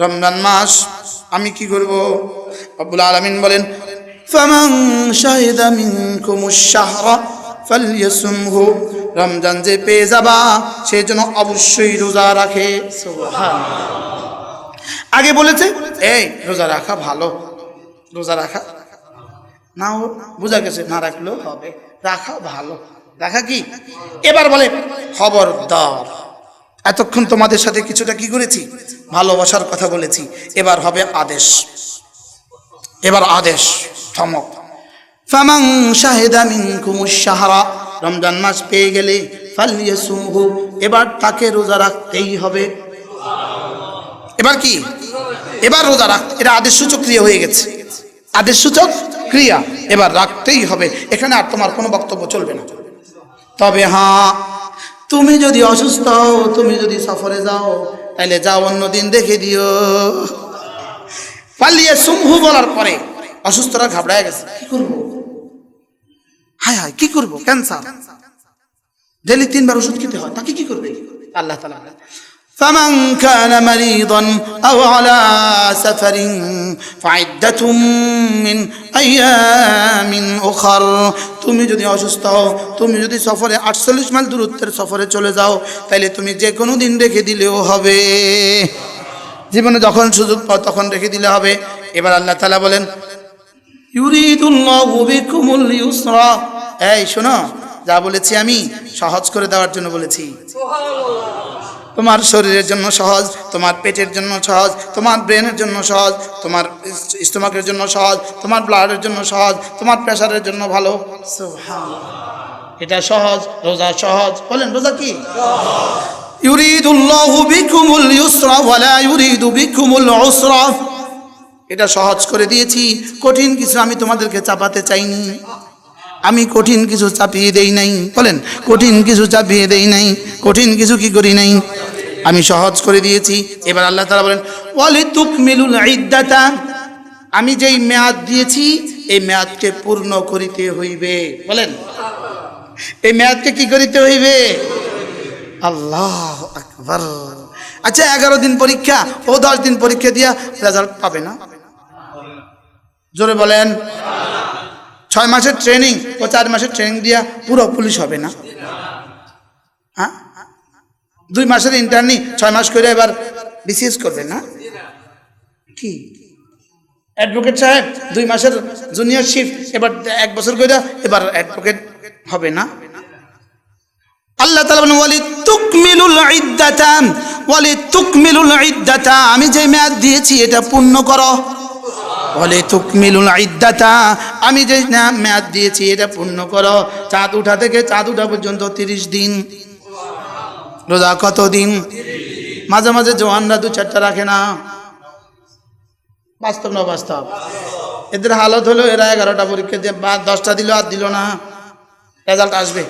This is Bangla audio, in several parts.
রমজান মাস, আমি কি করব? আব্বুল আলামিন বলেন, ফামান শাহিদা মিনকুমুশ শাহরা ফালইয়াসুমহু। রমজান যে পেয়ে যাবা সেই জন্য অবশ্যই রোজা রাখে। আগে বলেছে, এই, রোজা রাখা ভালো। রোজা রাখা না বোঝা গেছে, না রাখলেও হবে। রাখা ভালো। রাখা কি? এবার বলে, খবরদার। এতক্ষণ তোমাদের সাথে কিছুটা কি করেছি? ভালোবাসার কথা বলেছি। এবার হবে আদেশ। এবার আদেশ। থমক ফামাং শাহেদা মিনকুমুশ শাহরা। রমজান মাস পেয়ে গেলে ফালিয়াসুমহু। এবার তাকে রোজা রাখতেই হবে। এবার কি? এবার রোজা রাখ। এটা আদেশ সূচক ক্রিয়া হয়ে গেছে। আদেশ সূচক ক্রিয়া। এবার রাখতেই হবে। এখানে আর তোমার কোনো বক্তব্য চলবে না। তবে হ্যাঁ তুমি যদি অসুস্থ হও, তুমি যদি সফরে যাও তাহলে যাও অন্যদিন দেখে দিও। পালিয়ে সুমহু বলার পরে অসুস্থরা ঘাবড়ায় গেছে। কি করব? হায় হায়, কি করব? ক্যান্সার। ডেলি তিনবার ওষুধ খেতে হয়, তাকে কি করবে? আল্লাহ তালা فمن كان مريضا أو على سفر فعدة من أيام أخر তুমি যদি অসুস্থ হও তুমি যদি সফরে আটচল্লিশ মাইল দূরত্বের সফরে চলে যাও তাহলে তুমি যে কোনো দিন রেখে দিলেও হবে জীবনে যখন সুযোগ পাও তখন রেখে দিলে হবে এবার আল্লাহ তালা বলেন ইউরিদুল্লাহু বিকুমুল ইউসরা এই শোনো যা বলেছি আমি সহজ করে দেওয়ার জন্য বলেছি তোমার শরীরের জন্য সহজ তোমার পেটের জন্য সহজ তোমার ব্রেনের জন্য সহজ তোমার স্টোমাকের জন্য সহজ তোমার ব্লাডের জন্য সহজ তোমার প্রেশারের জন্য ভালো। এটা সহজ রোজা সহজ। বলেন রোজা কি? এটা সহজ করে দিয়েছি। কঠিন কিছু আমি তোমাদেরকে চাপাতে চাইনি। আমি কঠিন কিছু চাপিয়ে দেই নাই। বলেন, কঠিন কিছু চাপিয়ে দেই নাই। কঠিন কিছু কি করি নাই? আমি সহজ করে দিয়েছি। এবার আল্লাহ তালা বলেন ওয়ালি তুক মিলুল ইদ্দাতা। আমি যেই মেয়াদ দিয়েছি, এই মেয়াদকে পূর্ণ করিতে হইবে। বলেন, এই মেয়াদকে কি করিতে হইবে? আল্লাহ আকবর। আচ্ছা এগারো দিন পরীক্ষা ও দশ দিন পরীক্ষা দিয়া রেজাল্ট পাবে না? জোরে বলেন ছয় মাসের ট্রেনিং ও চার মাসের ট্রেনিং দিয়া পুরো পুলিশ হবে না। হ্যাঁ? দুই মাসের ইন্টারনি ছয় মাস করে এবার বিসিএস করবে না? কি? অ্যাডভোকেট সাহেব, দুই মাসের জুনিয়র শিফট এবার এক বছর করে এবার অ্যাডভোকেট হবে না? আল্লাহ আমি যে মেয়াদ দিয়েছি এটা পূর্ণ করো। বলে, তুকমিলুল ইদ্দাতা, আমি যে না মেয়াদ দিয়েছি, এটা পূর্ণ করো। চাঁদ উঠা থেকে চাঁদ উঠা পর্যন্ত তিরিশ দিন। রোজা কত দিন? মাঝে মাঝে জওয়ানরা দু চারটা রাখে না। বাস্তব না বাস্তব এদের হালত হলো, এরা এগারোটা পরীক্ষা দিয়ে বা দশটা দিল আর দিল না। রেজাল্ট আসবে।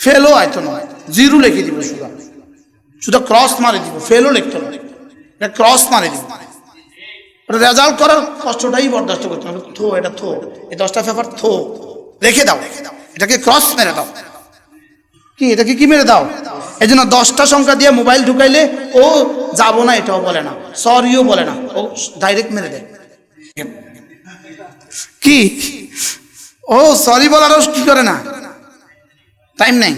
ফেলও আয়তো নয়। জিরো লিখে দিব শুধু শুধু ক্রস মারে দিব, ফেলও লিখতে এটা ক্রস মারে দিব। রেজাল্ট করার কষ্টটাই বরদাস্ত করতে হবে। থো, এটা থো। এই দশটা পেপার থো। রেখে দাও। এটাকে ক্রস মেরে দাও। কি, এটাকে কি মেরে দাও? এই জন্য দশটা সংখ্যা দিয়ে মোবাইল ঢুকাইলে, ও যাব না, এটাও বলে না। সরিও বলে না। ও ডাইরেক্ট মেরে দেয়। কি? ও সরি বলারও কি করে না? টাইম নেই।